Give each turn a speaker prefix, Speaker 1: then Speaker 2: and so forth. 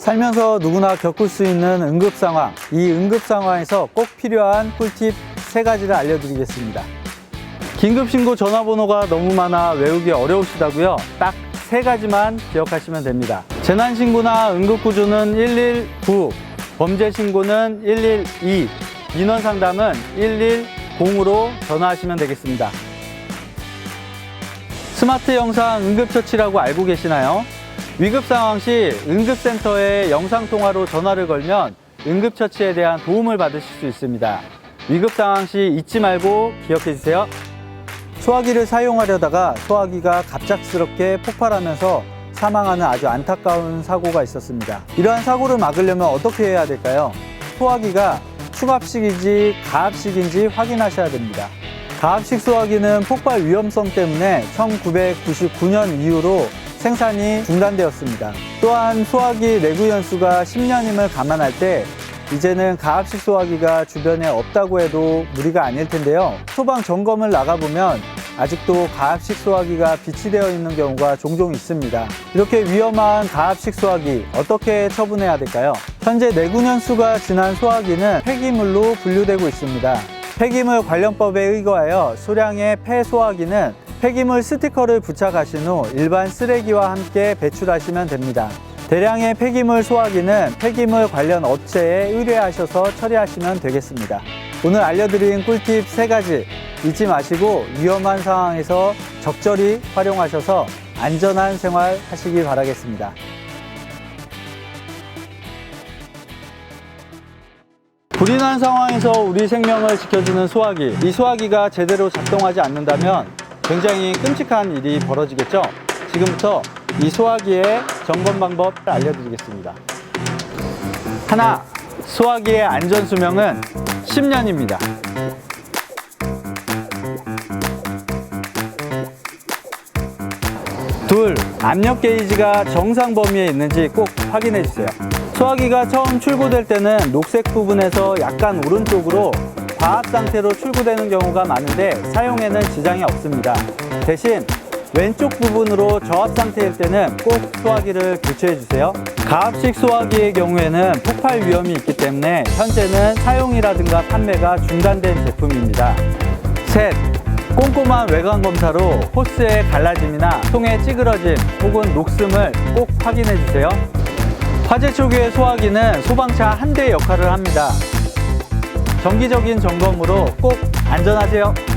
Speaker 1: 살면서 누구나 겪을 수 있는 응급 상황, 이 응급 상황에서 꼭 필요한 꿀팁 세 가지를 알려드리겠습니다. 긴급신고 전화번호가 너무 많아 외우기 어려우시다고요? 딱 세 가지만 기억하시면 됩니다. 재난신고나 응급구조는 119, 범죄신고는 112, 민원상담은 110으로 전화하시면 되겠습니다. 스마트 영상 응급처치라고 알고 계시나요? 위급 상황 시 응급센터에 영상통화로 전화를 걸면 응급처치에 대한 도움을 받으실 수 있습니다. 위급 상황 시 잊지 말고 기억해 주세요. 소화기를 사용하려다가 소화기가 갑작스럽게 폭발하면서 사망하는 아주 안타까운 사고가 있었습니다. 이러한 사고를 막으려면 어떻게 해야 될까요? 소화기가 추갑식인지 가압식인지 확인하셔야 됩니다. 가압식 소화기는 폭발 위험성 때문에 1999년 이후로 생산이 중단되었습니다. 또한 소화기 내구 연수가 10년임을 감안할 때 이제는 가압식 소화기가 주변에 없다고 해도 무리가 아닐 텐데요. 소방 점검을 나가보면 아직도 가압식 소화기가 비치되어 있는 경우가 종종 있습니다. 이렇게 위험한 가압식 소화기 어떻게 처분해야 될까요? 현재 내구 연수가 지난 소화기는 폐기물로 분류되고 있습니다. 폐기물 관련법에 의거하여 소량의 폐소화기는 폐기물 스티커를 부착하신 후 일반 쓰레기와 함께 배출하시면 됩니다. 대량의 폐기물 소화기는 폐기물 관련 업체에 의뢰하셔서 처리하시면 되겠습니다. 오늘 알려드린 꿀팁 세가지 잊지 마시고 위험한 상황에서 적절히 활용하셔서 안전한 생활 하시기 바라겠습니다. 불이 난 상황에서 우리 생명을 지켜주는 소화기. 이 소화기가 제대로 작동하지 않는다면 굉장히 끔찍한 일이 벌어지겠죠? 지금부터 이 소화기의 점검 방법 알려드리겠습니다. 하나, 소화기의 안전 수명은 10년입니다. 둘, 압력 게이지가 정상 범위에 있는지 꼭 확인해 주세요. 소화기가 처음 출고될 때는 녹색 부분에서 약간 오른쪽으로 과압 상태로 출고되는 경우가 많은데 사용에는 지장이 없습니다. 대신 왼쪽 부분으로 저압 상태일 때는 꼭 소화기를 교체해 주세요. 가압식 소화기의 경우에는 폭발 위험이 있기 때문에 현재는 사용이라든가 판매가 중단된 제품입니다. 셋, 꼼꼼한 외관 검사로 호스의 갈라짐이나 통의 찌그러짐 혹은 녹슴을 꼭 확인해 주세요. 화재 초기의 소화기는 소방차 한 대 역할을 합니다. 정기적인 점검으로 꼭 안전하세요.